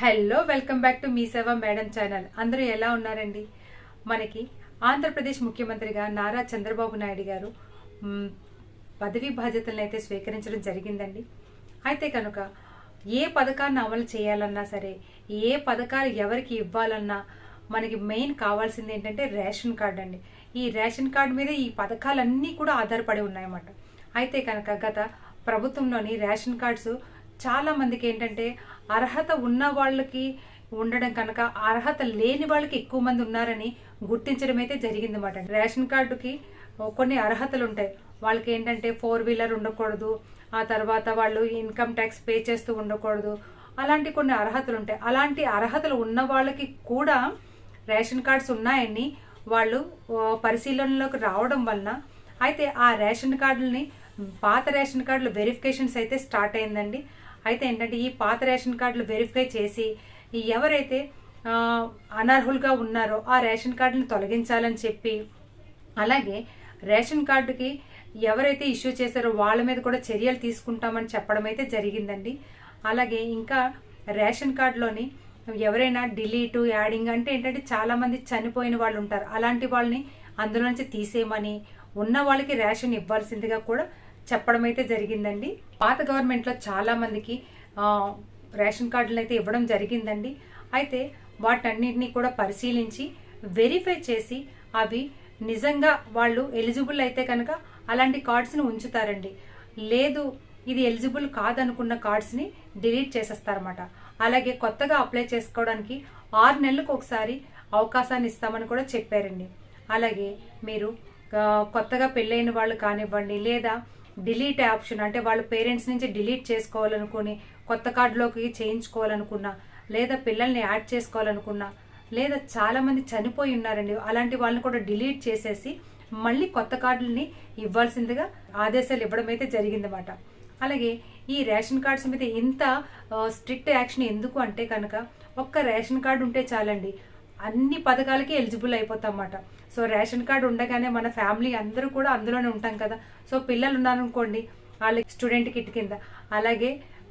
Hello welcome back to Mee Seva madam channel అందరూ ఎలా ఉన్నారండి? మనకి ఆంధ్రప్రదేశ్ ముఖ్యమంత్రిగా నారా చంద్రబాబు నాయుడు గారు పదవీ బాధ్యతలను అయితే స్వీకరించడం జరిగిందండి. అయితే కనుక ఏ పథకాన్ని అమలు చేయాలన్నా సరే ఏ పథకాలు ఎవరికి ఇవ్వాలన్నా మనకి మెయిన్ కావాల్సింది ఏంటంటే రేషన్ కార్డు అండి. ఈ రేషన్ కార్డు మీద ఈ పథకాలన్నీ కూడా ఆధారపడి ఉన్నాయన్నమాట. అయితే కనుక గత ప్రభుత్వంలోని రేషన్ కార్డ్స్ చాలా మందికి ఏంటంటే అర్హత ఉన్న వాళ్ళకి ఉండడం కనుక అర్హత లేని వాళ్ళకి ఎక్కువ మంది ఉన్నారని గుర్తించడం అయితే జరిగిందన్నమాట. రేషన్ కార్డుకి కొన్ని అర్హతలు ఉంటాయి. వాళ్ళకి ఏంటంటే ఫోర్ వీలర్ ఉండకూడదు ఆ తర్వాత వాళ్ళు ఇన్కమ్ ట్యాక్స్ పే చేస్తూ ఉండకూడదు అలాంటి కొన్ని అర్హతలు ఉంటాయి. అలాంటి అర్హతలు ఉన్న వాళ్ళకి కూడా రేషన్ కార్డ్స్ ఉన్నాయని వాళ్ళు పరిశీలనలోకి రావడం వలన అయితే ఆ రేషన్ కార్డులని పాత రేషన్ కార్డుల వెరిఫికేషన్స్ అయితే స్టార్ట్ అయిందండి. అయితే ఏంటంటే ఈ పాత రేషన్ కార్డులు వెరిఫై చేసి ఎవరైతే అనర్హులుగా ఉన్నారో ఆ రేషన్ కార్డుని తొలగించాలని చెప్పి అలాగే రేషన్ కార్డుకి ఎవరైతే ఇష్యూ చేశారో వాళ్ళ మీద కూడా చర్యలు తీసుకుంటామని చెప్పడం అయితే జరిగిందండి. అలాగే ఇంకా రేషన్ కార్డులోని ఎవరైనా డిలీట్ యాడింగ్ అంటే ఏంటంటే చాలామంది చనిపోయిన వాళ్ళు ఉంటారు. అలాంటి వాళ్ళని అందులో నుంచి తీసేయమని ఉన్న వాళ్ళకి రేషన్ ఇవ్వాల్సిందిగా కూడా చెప్పడం అయితే జరిగిందండి. పాత గవర్నమెంట్లో చాలామందికి రేషన్ కార్డులు అయితే ఇవ్వడం జరిగిందండి. అయితే వాటన్నిటిని కూడా పరిశీలించి వెరిఫై చేసి అవి నిజంగా వాళ్ళు ఎలిజిబుల్ అయితే కనుక అలాంటి కార్డ్స్ని ఉంచుతారండి. లేదు ఇది ఎలిజిబుల్ కాదనుకున్న కార్డ్స్ని డిలీట్ చేసేస్తారన్నమాట. అలాగే కొత్తగా అప్లై చేసుకోవడానికి ఆరు నెలలకు ఒకసారి అవకాశాన్ని ఇస్తామని కూడా చెప్పారండి. అలాగే మీరు కొత్తగా పెళ్ళైన వాళ్ళు కానివ్వండి లేదా డిలీట్ ఆప్షన్ అంటే వాళ్ళ పేరెంట్స్ నుంచి డిలీట్ చేసుకోవాలనుకుని కొత్త కార్డులోకి చేయించుకోవాలనుకున్నా లేదా పిల్లల్ని యాడ్ చేసుకోవాలనుకున్నా లేదా చాలామంది చనిపోయి ఉన్నారండి. అలాంటి వాళ్ళని కూడా డిలీట్ చేసేసి మళ్ళీ కొత్త కార్డుల్ని ఇవ్వాల్సిందిగా ఆదేశాలు ఇవ్వడం అయితే జరిగిందన్నమాట. అలాగే ఈ రేషన్ కార్డ్స్ మీద ఇంత స్ట్రిక్ట్ యాక్షన్ ఎందుకు అంటే కనుక ఒక్క రేషన్ కార్డు ఉంటే చాలండి అన్ని పథకాలకి ఎలిజిబుల్ అయిపోతాం అన్నమాట సో రేషన్ కార్డు ఉండగానే మన ఫ్యామిలీ అందరూ కూడా అందులోనే ఉంటాం కదా. సో పిల్లలు ఉన్నారనుకోండి వాళ్ళకి స్టూడెంట్ కిట్ కింద అలాగే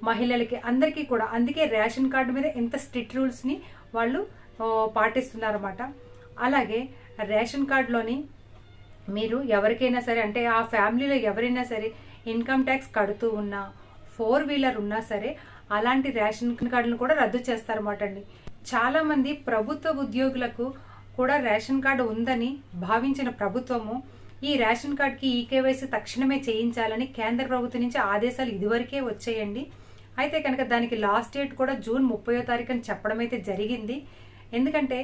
మహిళలకి అందరికీ కూడా. అందుకే రేషన్ కార్డు మీద ఎంత స్ట్రిక్ట్ రూల్స్ని వాళ్ళు పాటిస్తున్నారన్నమాట. అలాగే రేషన్ కార్డులోని మీరు ఎవరికైనా సరే అంటే ఆ ఫ్యామిలీలో ఎవరైనా సరే ఇన్కమ్ ట్యాక్స్ కడుతూ ఉన్నా ఫోర్ వీలర్ ఉన్నా సరే అలాంటి రేషన్ కార్డులను కూడా రద్దు చేస్తారన్నమాట అండి. చాలామంది ప్రభుత్వ ఉద్యోగులకు కూడా రేషన్ కార్డు ఉందని భావించిన ప్రభుత్వము ఈ రేషన్ కార్డుకి ఈకేవైసీ తక్షణమే చేయించాలని కేంద్ర ప్రభుత్వం నుంచి ఆదేశాలు ఇదివరకే వచ్చాయండి. అయితే కనుక దానికి లాస్ట్ డేట్ కూడా జూన్ ముప్పయో తారీఖు అని చెప్పడం అయితే జరిగింది. ఎందుకంటే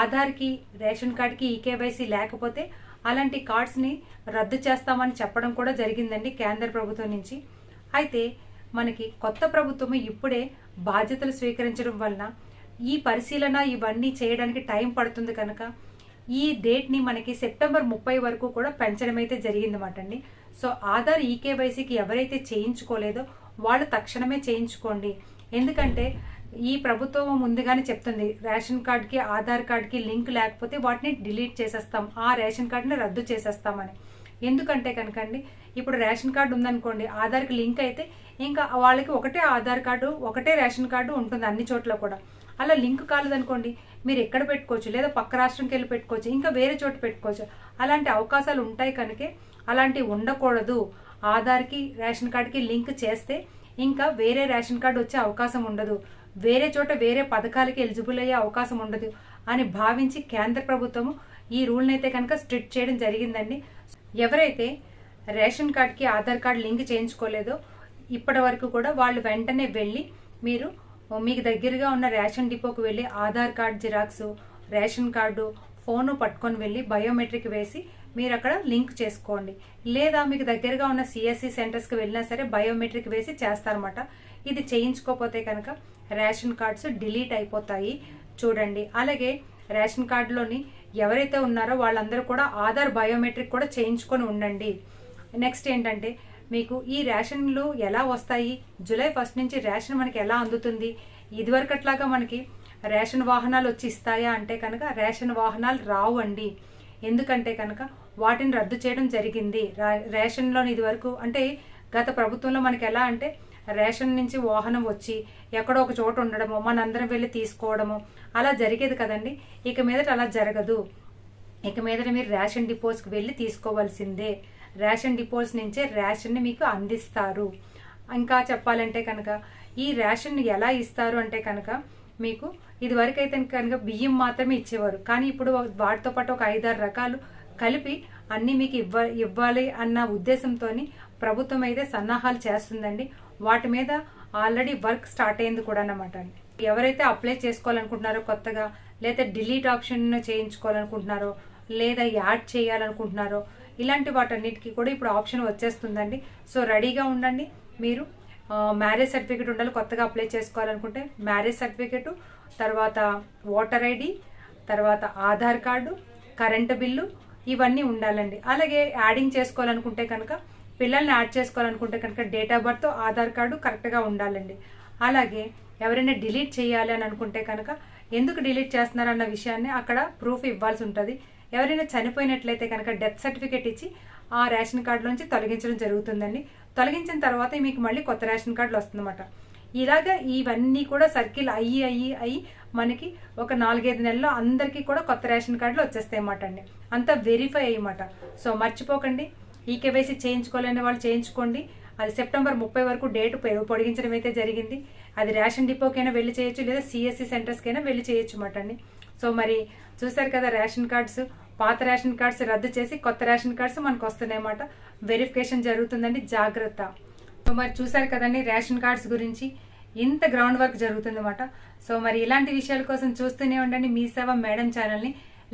ఆధార్కి రేషన్ కార్డ్కి ఈకేవైసీ లేకపోతే అలాంటి కార్డ్స్ని రద్దు చేస్తామని చెప్పడం కూడా జరిగిందండి కేంద్ర ప్రభుత్వం నుంచి. అయితే మనకి కొత్త ప్రభుత్వం ఇప్పుడే బాధ్యతలు స్వీకరించడం వలన ఈ పరిశీలన ఇవన్నీ చేయడానికి టైం పడుతుంది కనుక ఈ డేట్ని మనకి సెప్టెంబర్ ముప్పై వరకు కూడా పెంచడం అయితే జరిగిందన్నమాట అండి. సో ఆధార్ ఈకేవైసీకి ఎవరైతే చేయించుకోలేదో వాళ్ళు తక్షణమే చేయించుకోండి. ఎందుకంటే ఈ ప్రభుత్వం ముందుగానే చెప్తుంది రేషన్ కార్డ్కి ఆధార్ కార్డ్కి లింక్ లేకపోతే వాటిని డిలీట్ చేసేస్తాం ఆ రేషన్ కార్డుని రద్దు చేసేస్తామని. ఎందుకంటే కనుకండి ఇప్పుడు రేషన్ కార్డు ఉందనుకోండి ఆధార్కి లింక్ అయితే ఇంకా వాళ్ళకి ఒకటే ఆధార్ కార్డు ఒకటే రేషన్ కార్డు ఉంటుంది అన్ని చోట్ల కూడా. అలా లింక్ కాలేదనుకోండి మీరు ఎక్కడ పెట్టుకోవచ్చు? లేదా పక్క రాష్ట్రంకి వెళ్ళి పెట్టుకోవచ్చు ఇంకా వేరే చోట పెట్టుకోవచ్చు. అలాంటి అవకాశాలు ఉంటాయి కనుకే అలాంటివి ఉండకూడదు. ఆధార్కి రేషన్ కార్డుకి లింక్ చేస్తే ఇంకా వేరే రేషన్ కార్డు వచ్చే అవకాశం ఉండదు. వేరే చోట వేరే పథకాలకి ఎలిజిబుల్ అయ్యే అవకాశం ఉండదు అని భావించి కేంద్ర ప్రభుత్వము ఈ రూల్ని అయితే కనుక స్ట్రిక్ట్ చేయడం జరిగిందండి. ఎవరైతే రేషన్ కార్డ్కి ఆధార్ కార్డ్ లింక్ చేయించుకోలేదో ఇప్పటి వరకు కూడా వాళ్ళు వెంటనే వెళ్ళి మీరు మీకు దగ్గరగా ఉన్న రేషన్ డిపోకు వెళ్ళి Aadhaar card xerox ration card phone పట్టుకొని వెళ్ళి బయోమెట్రిక్ వేసి మీరు అక్కడ లింక్ చేసుకోండి. లేదా మీకు దగ్గరగా ఉన్న సిఎస్సి సెంటర్స్కి వెళ్ళినా సరే బయోమెట్రిక్ వేసి చేస్తారన్నమాట. ఇది చేయించుకోకపోతే కనుక రేషన్ కార్డ్స్ డిలీట్ అయిపోతాయి. చూడండి. అలాగే రేషన్ కార్డులోని ఎవరైతే ఉన్నారో వాళ్ళందరూ కూడా ఆధార్ బయోమెట్రిక్ కూడా చేయించుకొని ఉండండి. నెక్స్ట్ ఏంటంటే మీకు ఈ రేషన్లు ఎలా వస్తాయి? జూలై ఫస్ట్ నుంచి రేషన్ మనకి ఎలా అందుతుంది? ఇదివరకట్లాగా మనకి రేషన్ వాహనాలు వచ్చి ఇస్తాయా అంటే కనుక రేషన్ వాహనాలు రావు అండి ఎందుకంటే కనుక వాటిని రద్దు చేయడం జరిగింది. రేషన్లోని ఇది వరకు అంటే గత ప్రభుత్వంలో మనకి ఎలా అంటే రేషన్ నుంచి వాహనం వచ్చి ఎక్కడో ఒక చోట ఉండడము మనందరం వెళ్ళి తీసుకోవడము అలా జరిగేది కదండి. ఇక మీదట అలా జరగదు. ఇక మీదట మీరు రేషన్ డిపోస్కి వెళ్ళి తీసుకోవాల్సిందే. రేషన్ డిపోస్ నుంచే రేషన్ని మీకు అందిస్తారు. ఇంకా చెప్పాలంటే కనుక ఈ రేషన్ ఎలా ఇస్తారు అంటే కనుక మీకు ఇదివరకైతే అయితే కనుక బియ్యం మాత్రమే ఇచ్చేవారు. కానీ ఇప్పుడు వాటితో పాటు ఒక ఐదారు రకాలు కలిపి అన్ని మీకు ఇవ్వ ఇవ్వాలి అన్న ఉద్దేశంతో ప్రభుత్వం అయితే సన్నాహాలు చేస్తుందండి. వాటి మీద ఆల్రెడీ వర్క్ స్టార్ట్ అయింది కూడా అన్నమాట ఎవరైతే అప్లై చేసుకోవాలనుకుంటున్నారో కొత్తగా లేదా డిలీట్ ఆప్షన్ చేయించుకోవాలనుకుంటున్నారో లేదా యాడ్ చేయాలనుకుంటున్నారో ఇలాంటి వాటన్నిటికీ కూడా ఇప్పుడు ఆప్షన్ వచ్చేస్తుందండి. సో రెడీగా ఉండండి. మీరు మ్యారేజ్ సర్టిఫికేట్ ఉండాలి కొత్తగా అప్లై చేసుకోవాలనుకుంటే మ్యారేజ్ సర్టిఫికేట్ తర్వాత ఓటర్ ఐడి తర్వాత ఆధార్ కార్డు కరెంటు బిల్లు ఇవన్నీ ఉండాలండి. అలాగే యాడింగ్ చేసుకోవాలనుకుంటే కనుక పిల్లల్ని యాడ్ చేసుకోవాలనుకుంటే కనుక date of birth Aadhaar card కరెక్ట్గా ఉండాలండి. అలాగే ఎవరైనా డిలీట్ చేయాలి అని అనుకుంటే కనుక ఎందుకు డిలీట్ చేస్తున్నారన్న విషయాన్ని అక్కడ ప్రూఫ్ ఇవ్వాల్సి ఉంటుంది. ఎవరైనా చనిపోయినట్లయితే కనుక డెత్ సర్టిఫికేట్ ఇచ్చి ఆ రేషన్ కార్డులోంచి తొలగించడం జరుగుతుందండి. తొలగించిన తర్వాత మీకు మళ్ళీ కొత్త రేషన్ కార్డులు వస్తుందన్నమాట. ఇలాగా ఇవన్నీ కూడా సర్కిల్ అయ్యి అయ్యి అయ్యి మనకి ఒక నాలుగైదు నెలల్లో అందరికీ కూడా కొత్త రేషన్ కార్డులు వచ్చేస్తాయి అన్నమాట అండి. అంతా వెరిఫై అయ్యమాట సో మర్చిపోకండి. ఈ కేవైసీ చేయించుకోలేని వాళ్ళు చేయించుకోండి. అది సెప్టెంబర్ ముప్పై వరకు డేట్ పొడిగించడం అయితే జరిగింది. అది రేషన్ డిపోకైనా వెళ్ళి చేయొచ్చు లేదా సిఎస్సి సెంటర్స్కైనా వెళ్ళి చేయొచ్చు అన్నమాట అండి. సో మరి చూసారు కదా రేషన్ కార్డ్స్ పాత రేషన్ కార్డ్స్ రద్దు చేసి కొత్త రేషన్ కార్డ్స్ మనకు వస్తున్నాయి అన్నమాట. వెరిఫికేషన్ జరుగుతుందండి జాగ్రత్త. సో మరి చూసారు కదండి రేషన్ కార్డ్స్ గురించి ఇంత గ్రౌండ్ వర్క్ జరుగుతుంది అనమాట సో మరి ఇలాంటి విషయాల కోసం చూస్తూనే ఉండండి మీ సేవ మేడం ఛానల్ని.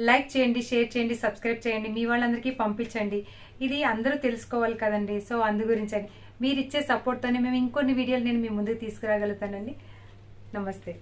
లైక్ చేయండి షేర్ చేయండి సబ్స్క్రైబ్ చేయండి. మీ వాళ్ళందరికీ పంపించండి. ఇది అందరూ తెలుసుకోవాలి కదండి. సో అందు గురించి అని. మీరు ఇచ్చే సపోర్ట్తోనే మేము ఇంకొన్ని వీడియోలు నేను మీ ముందుకు తీసుకురాగలుగుతానండి. నమస్తే.